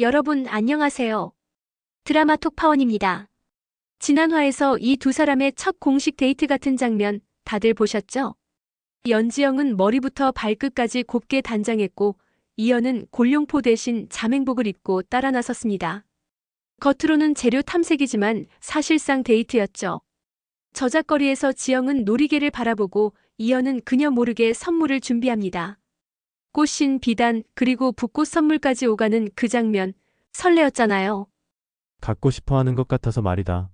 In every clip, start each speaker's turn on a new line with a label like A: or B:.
A: 여러분 안녕하세요. 드라마 톡파원입니다. 지난화에서 이 두 사람의 첫 공식 데이트 같은 장면 다들 보셨죠? 연지영은 머리부터 발끝까지 곱게 단장했고 이연은 골룡포 대신 자맹복을 입고 따라 나섰습니다. 겉으로는 재료 탐색이지만 사실상 데이트였죠. 저작거리에서 지영은 놀이개를 바라보고 이연은 그녀 모르게 선물을 준비합니다. 꽃신 비단 그리고 붓꽃 선물까지 오가는 그 장면 설레었잖아요.
B: 갖고 싶어 하는 것 같아서 말이다.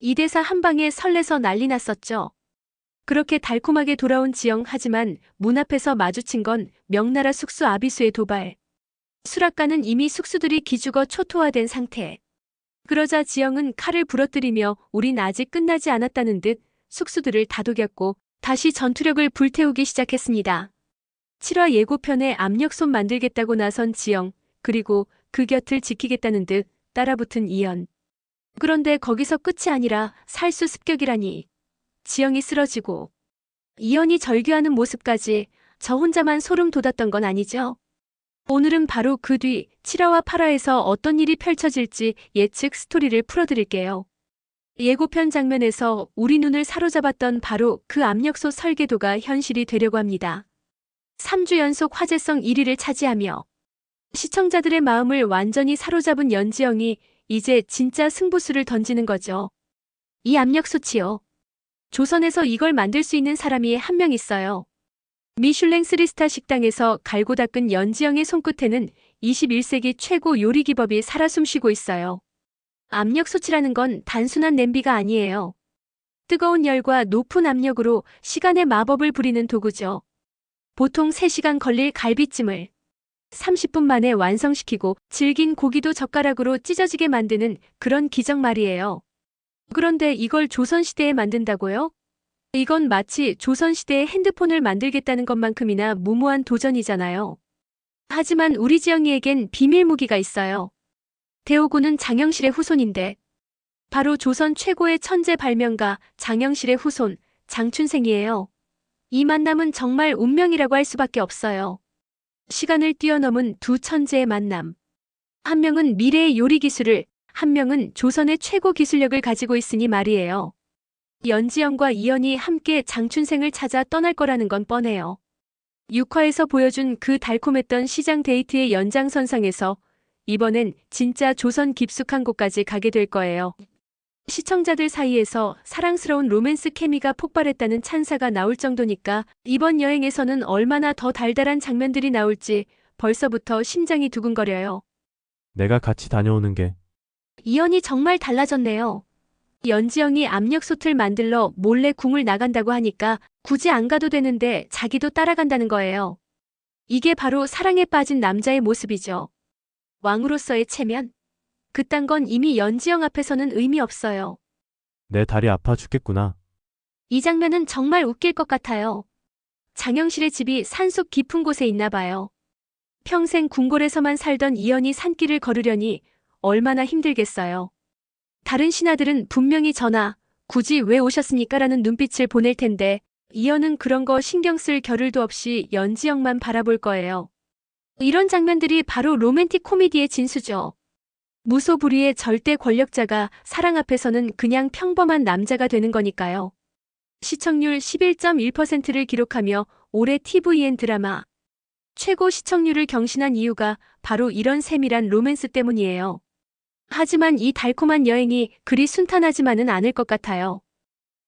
A: 이 대사 한 방에 설레서 난리 났었죠. 그렇게 달콤하게 돌아온 지영 하지만 문 앞에서 마주친 건 명나라 숙수 아비수의 도발. 수락가는 이미 숙수들이 기죽어 초토화된 상태. 그러자 지영은 칼을 부러뜨리며 우린 아직 끝나지 않았다는 듯 숙수들을 다독였고 다시 전투력을 불태우기 시작했습니다. 7화 예고편에 압력손 만들겠다고 나선 지영, 그리고 그 곁을 지키겠다는 듯 따라붙은 이연. 그런데 거기서 끝이 아니라 살수 습격이라니. 지영이 쓰러지고 이연이 절규하는 모습까지 저 혼자만 소름 돋았던 건 아니죠? 오늘은 바로 그 뒤 7화와 8화에서 어떤 일이 펼쳐질지 예측 스토리를 풀어드릴게요. 예고편 장면에서 우리 눈을 사로잡았던 바로 그 압력소 설계도가 현실이 되려고 합니다. 3주 연속 화제성 1위를 차지하며 시청자들의 마음을 완전히 사로잡은 연지영이 이제 진짜 승부수를 던지는 거죠. 이 압력 소치요. 조선에서 이걸 만들 수 있는 사람이 한 명 있어요. 미슐랭 3스타 식당에서 갈고 닦은 연지영의 손끝에는 21세기 최고 요리 기법이 살아 숨쉬고 있어요. 압력 소치라는 건 단순한 냄비가 아니에요. 뜨거운 열과 높은 압력으로 시간의 마법을 부리는 도구죠. 보통 3시간 걸릴 갈비찜을 30분 만에 완성시키고 질긴 고기도 젓가락으로 찢어지게 만드는 그런 기적 말이에요. 그런데 이걸 조선시대에 만든다고요? 이건 마치 조선시대에 핸드폰을 만들겠다는 것만큼이나 무모한 도전이잖아요. 하지만 우리 지영이에겐 비밀 무기가 있어요. 대오구는 장영실의 후손인데 바로 조선 최고의 천재 발명가 장영실의 후손 장춘생이에요. 이 만남은 정말 운명이라고 할 수밖에 없어요. 시간을 뛰어넘은 두 천재의 만남. 한 명은 미래의 요리 기술을, 한 명은 조선의 최고 기술력을 가지고 있으니 말이에요. 연지영과 이연이 함께 장춘생을 찾아 떠날 거라는 건 뻔해요. 6화에서 보여준 그 달콤했던 시장 데이트의 연장선상에서 이번엔 진짜 조선 깊숙한 곳까지 가게 될 거예요. 시청자들 사이에서 사랑스러운 로맨스 케미가 폭발했다는 찬사가 나올 정도니까 이번 여행에서는 얼마나 더 달달한 장면들이 나올지 벌써부터 심장이 두근거려요.
B: 내가 같이 다녀오는 게
A: 이연이 정말 달라졌네요. 연지영이 압력솥을 만들러 몰래 궁을 나간다고 하니까 굳이 안 가도 되는데 자기도 따라간다는 거예요. 이게 바로 사랑에 빠진 남자의 모습이죠. 왕으로서의 체면? 그딴 건 이미 연지영 앞에서는 의미 없어요.
B: 내 다리 아파 죽겠구나.
A: 이 장면은 정말 웃길 것 같아요. 장영실의 집이 산속 깊은 곳에 있나 봐요. 평생 궁궐에서만 살던 이연이 산길을 걸으려니 얼마나 힘들겠어요. 다른 신하들은 분명히 전하, 굳이 왜 오셨습니까? 라는 눈빛을 보낼 텐데, 이연은 그런 거 신경 쓸 겨를도 없이 연지영만 바라볼 거예요. 이런 장면들이 바로 로맨틱 코미디의 진수죠. 무소불위의 절대 권력자가 사랑 앞에서는 그냥 평범한 남자가 되는 거니까요. 시청률 11.1%를 기록하며 올해 TVN 드라마 최고 시청률을 경신한 이유가 바로 이런 세밀한 로맨스 때문이에요. 하지만 이 달콤한 여행이 그리 순탄하지만은 않을 것 같아요.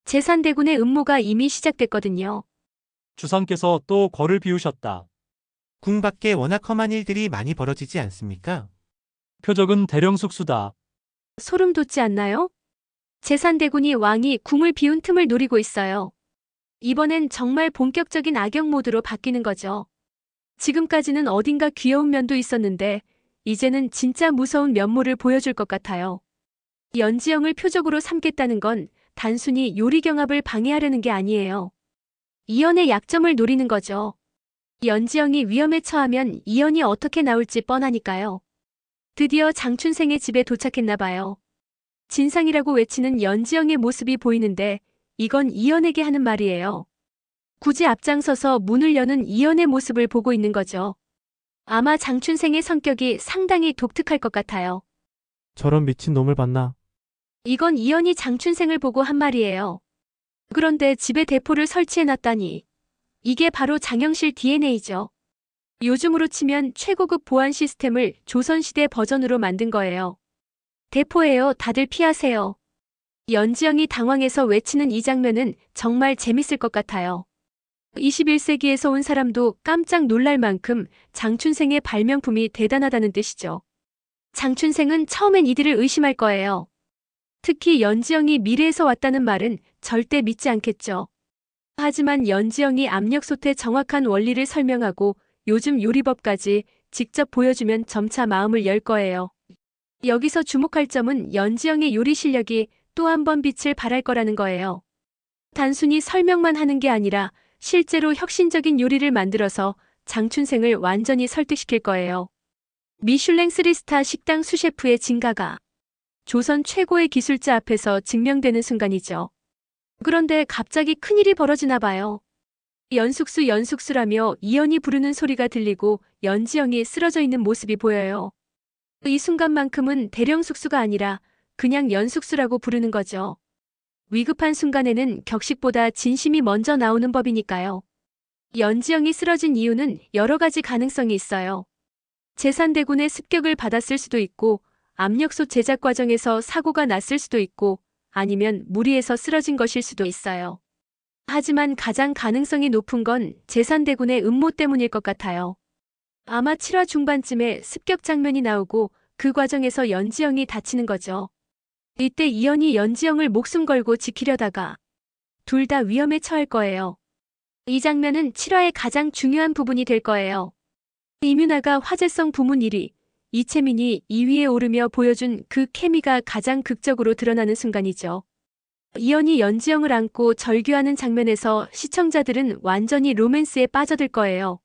A: 제산대군의 음모가 이미 시작됐거든요.
C: 주상께서 또 거를 비우셨다.
D: 궁 밖에 워낙 험한 일들이 많이 벌어지지 않습니까?
C: 표적은 대령 숙수다.
A: 소름 돋지 않나요? 제산대군이 왕이 궁을 비운 틈을 노리고 있어요. 이번엔 정말 본격적인 악역 모드로 바뀌는 거죠. 지금까지는 어딘가 귀여운 면도 있었는데, 이제는 진짜 무서운 면모를 보여줄 것 같아요. 연지영을 표적으로 삼겠다는 건 단순히 요리 경합을 방해하려는 게 아니에요. 이연의 약점을 노리는 거죠. 연지영이 위험에 처하면 이연이 어떻게 나올지 뻔하니까요. 드디어 장춘생의 집에 도착했나 봐요. 진상이라고 외치는 연지영의 모습이 보이는데 이건 이연에게 하는 말이에요. 굳이 앞장서서 문을 여는 이연의 모습을 보고 있는 거죠. 아마 장춘생의 성격이 상당히 독특할 것 같아요.
B: 저런 미친 놈을 봤나?
A: 이건 이연이 장춘생을 보고 한 말이에요. 그런데 집에 대포를 설치해놨다니. 이게 바로 장영실 DNA죠. 요즘으로 치면 최고급 보안 시스템을 조선시대 버전으로 만든 거예요. 대포예요. 다들 피하세요. 연지영이 당황해서 외치는 이 장면은 정말 재밌을 것 같아요. 21세기에서 온 사람도 깜짝 놀랄 만큼 장춘생의 발명품이 대단하다는 뜻이죠. 장춘생은 처음엔 이들을 의심할 거예요. 특히 연지영이 미래에서 왔다는 말은 절대 믿지 않겠죠. 하지만 연지영이 압력솥의 정확한 원리를 설명하고 요즘 요리법까지 직접 보여주면 점차 마음을 열 거예요. 여기서 주목할 점은 연지영의 요리 실력이 또 한 번 빛을 발할 거라는 거예요. 단순히 설명만 하는 게 아니라 실제로 혁신적인 요리를 만들어서 장춘생을 완전히 설득시킬 거예요. 미슐랭 3스타 식당 수셰프의 진가가 조선 최고의 기술자 앞에서 증명되는 순간이죠. 그런데 갑자기 큰일이 벌어지나 봐요. 연숙수 연숙수라며 이연이 부르는 소리가 들리고 연지영이 쓰러져 있는 모습이 보여요. 이 순간만큼은 대령숙수가 아니라 그냥 연숙수라고 부르는 거죠. 위급한 순간에는 격식보다 진심이 먼저 나오는 법이니까요. 연지영이 쓰러진 이유는 여러 가지 가능성이 있어요. 재산대군의 습격을 받았을 수도 있고 압력솥 제작 과정에서 사고가 났을 수도 있고 아니면 무리해서 쓰러진 것일 수도 있어요. 하지만 가장 가능성이 높은 건 재산대군의 음모 때문일 것 같아요. 아마 7화 중반쯤에 습격 장면이 나오고 그 과정에서 연지영이 다치는 거죠. 이때 이연이 연지영을 목숨 걸고 지키려다가 둘 다 위험에 처할 거예요. 이 장면은 7화의 가장 중요한 부분이 될 거예요. 이민아가 화제성 부문 1위, 이채민이 2위에 오르며 보여준 그 케미가 가장 극적으로 드러나는 순간이죠. 이연이 연지영을 안고 절규하는 장면에서 시청자들은 완전히 로맨스에 빠져들 거예요.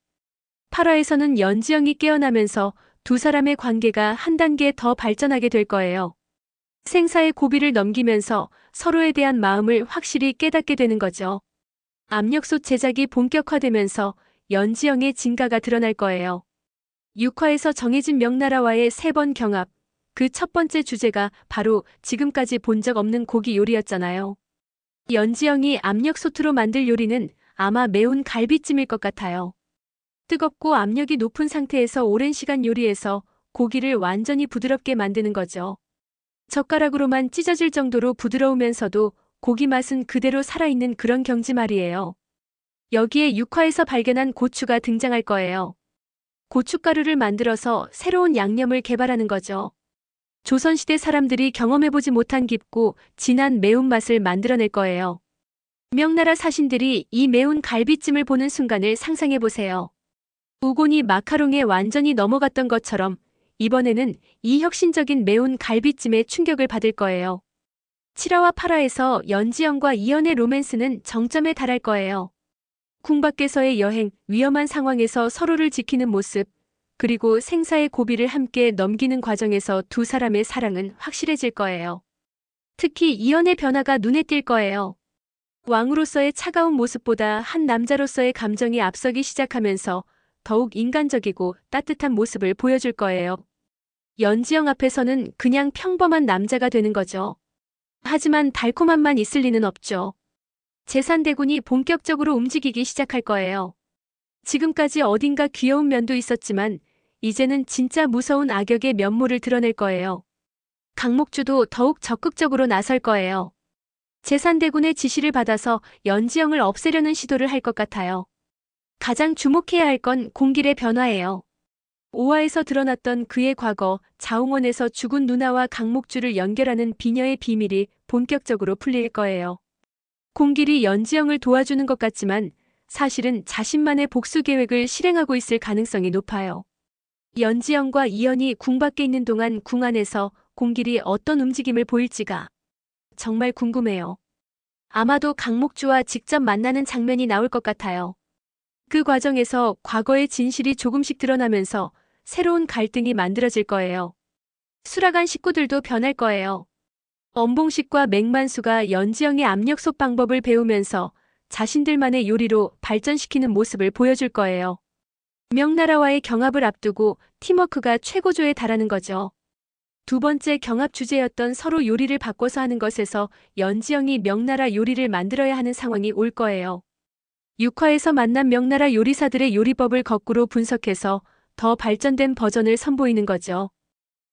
A: 8화에서는 연지영이 깨어나면서 두 사람의 관계가 한 단계 더 발전하게 될 거예요. 생사의 고비를 넘기면서 서로에 대한 마음을 확실히 깨닫게 되는 거죠. 압력솥 제작이 본격화되면서 연지영의 진가가 드러날 거예요. 6화에서 정해진 명나라와의 세 번 경합, 그 첫 번째 주제가 바로 지금까지 본 적 없는 고기 요리였잖아요. 연지영이 압력솥으로 만들 요리는 아마 매운 갈비찜일 것 같아요. 뜨겁고 압력이 높은 상태에서 오랜 시간 요리해서 고기를 완전히 부드럽게 만드는 거죠. 젓가락으로만 찢어질 정도로 부드러우면서도 고기 맛은 그대로 살아있는 그런 경지 말이에요. 여기에 육화에서 발견한 고추가 등장할 거예요. 고춧가루를 만들어서 새로운 양념을 개발하는 거죠. 조선시대 사람들이 경험해보지 못한 깊고 진한 매운맛을 만들어낼 거예요. 명나라 사신들이 이 매운 갈비찜을 보는 순간을 상상해보세요. 우곤이 마카롱에 완전히 넘어갔던 것처럼 이번에는 이 혁신적인 매운 갈비찜에 충격을 받을 거예요. 7화와 8화에서 연지영과 이연의 로맨스는 정점에 달할 거예요. 궁 밖에서의 여행, 위험한 상황에서 서로를 지키는 모습, 그리고 생사의 고비를 함께 넘기는 과정에서 두 사람의 사랑은 확실해질 거예요. 특히 이연의 변화가 눈에 띌 거예요. 왕으로서의 차가운 모습보다 한 남자로서의 감정이 앞서기 시작하면서 더욱 인간적이고 따뜻한 모습을 보여줄 거예요. 연지영 앞에서는 그냥 평범한 남자가 되는 거죠. 하지만 달콤함만 있을 리는 없죠. 재산대군이 본격적으로 움직이기 시작할 거예요. 지금까지 어딘가 귀여운 면도 있었지만 이제는 진짜 무서운 악역의 면모를 드러낼 거예요. 강목주도 더욱 적극적으로 나설 거예요. 재산대군의 지시를 받아서 연지영을 없애려는 시도를 할 것 같아요. 가장 주목해야 할 건 공길의 변화예요. 5화에서 드러났던 그의 과거, 자웅원에서 죽은 누나와 강목주를 연결하는 비녀의 비밀이 본격적으로 풀릴 거예요. 공길이 연지영을 도와주는 것 같지만 사실은 자신만의 복수 계획을 실행하고 있을 가능성이 높아요. 연지영과 이연이 궁 밖에 있는 동안 궁 안에서 공길이 어떤 움직임을 보일지가 정말 궁금해요. 아마도 강목주와 직접 만나는 장면이 나올 것 같아요. 그 과정에서 과거의 진실이 조금씩 드러나면서 새로운 갈등이 만들어질 거예요. 수라간 식구들도 변할 거예요. 엄봉식과 맹만수가 연지영의 압력솥 방법을 배우면서 자신들만의 요리로 발전시키는 모습을 보여줄 거예요. 명나라와의 경합을 앞두고 팀워크가 최고조에 달하는 거죠. 두 번째 경합 주제였던 서로 요리를 바꿔서 하는 것에서 연지영이 명나라 요리를 만들어야 하는 상황이 올 거예요. 6화에서 만난 명나라 요리사들의 요리법을 거꾸로 분석해서 더 발전된 버전을 선보이는 거죠.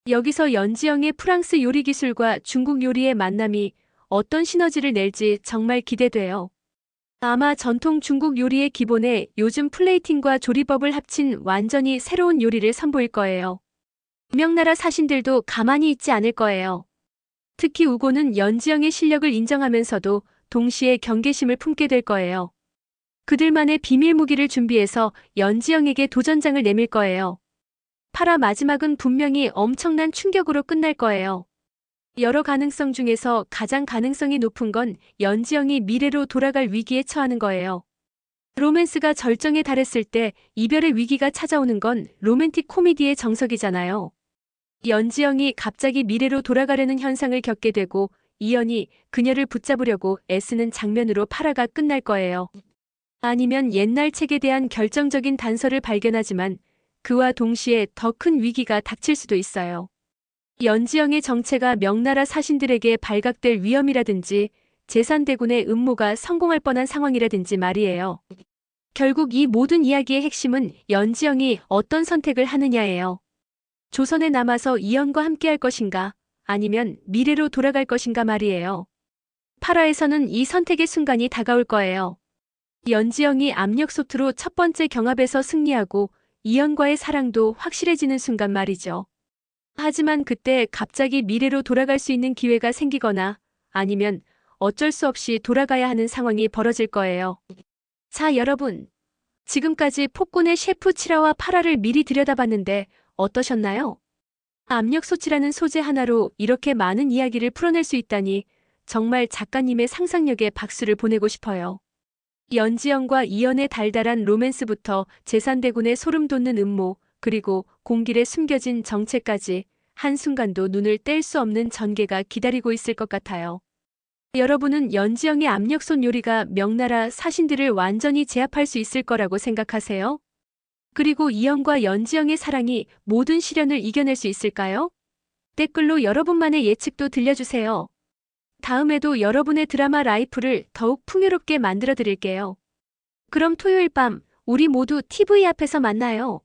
A: 여기서 연지영의 프랑스 요리 기술과 중국 요리의 만남이 어떤 시너지를 낼지 정말 기대돼요. 아마 전통 중국 요리의 기본에 요즘 플레이팅과 조리법을 합친 완전히 새로운 요리를 선보일 거예요. 명나라 사신들도 가만히 있지 않을 거예요. 특히 우고는 연지영의 실력을 인정하면서도 동시에 경계심을 품게 될 거예요. 그들만의 비밀 무기를 준비해서 연지영에게 도전장을 내밀 거예요. 파라 마지막은 분명히 엄청난 충격으로 끝날 거예요. 여러 가능성 중에서 가장 가능성이 높은 건 연지영이 미래로 돌아갈 위기에 처하는 거예요. 로맨스가 절정에 달했을 때 이별의 위기가 찾아오는 건 로맨틱 코미디의 정석이잖아요. 연지영이 갑자기 미래로 돌아가려는 현상을 겪게 되고 이연이 그녀를 붙잡으려고 애쓰는 장면으로 파라가 끝날 거예요. 아니면 옛날 책에 대한 결정적인 단서를 발견하지만 그와 동시에 더 큰 위기가 닥칠 수도 있어요. 연지영의 정체가 명나라 사신들에게 발각될 위험이라든지 재산대군의 음모가 성공할 뻔한 상황이라든지 말이에요. 결국 이 모든 이야기의 핵심은 연지영이 어떤 선택을 하느냐예요. 조선에 남아서 이연과 함께할 것인가 아니면 미래로 돌아갈 것인가 말이에요. 파라에서는 이 선택의 순간이 다가올 거예요. 연지영이 압력 소트로 첫 번째 경합에서 승리하고 이연과의 사랑도 확실해지는 순간 말이죠. 하지만 그때 갑자기 미래로 돌아갈 수 있는 기회가 생기거나 아니면 어쩔 수 없이 돌아가야 하는 상황이 벌어질 거예요. 자, 여러분. 지금까지 폭군의 셰프 치라와 파라를 미리 들여다봤는데 어떠셨나요? 압력 소치라는 소재 하나로 이렇게 많은 이야기를 풀어낼 수 있다니 정말 작가님의 상상력에 박수를 보내고 싶어요. 연지영과 이연의 달달한 로맨스부터 재산대군의 소름 돋는 음모, 그리고 공길에 숨겨진 정체까지 한순간도 눈을 뗄 수 없는 전개가 기다리고 있을 것 같아요. 여러분은 연지영의 압력손 요리가 명나라 사신들을 완전히 제압할 수 있을 거라고 생각하세요? 그리고 이영과 연지영의 사랑이 모든 시련을 이겨낼 수 있을까요? 댓글로 여러분만의 예측도 들려주세요. 다음에도 여러분의 드라마 라이프를 더욱 풍요롭게 만들어 드릴게요. 그럼 토요일 밤 우리 모두 TV 앞에서 만나요.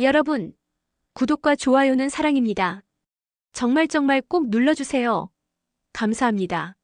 A: 여러분, 구독과 좋아요는 사랑입니다. 정말 정말 꼭 눌러주세요. 감사합니다.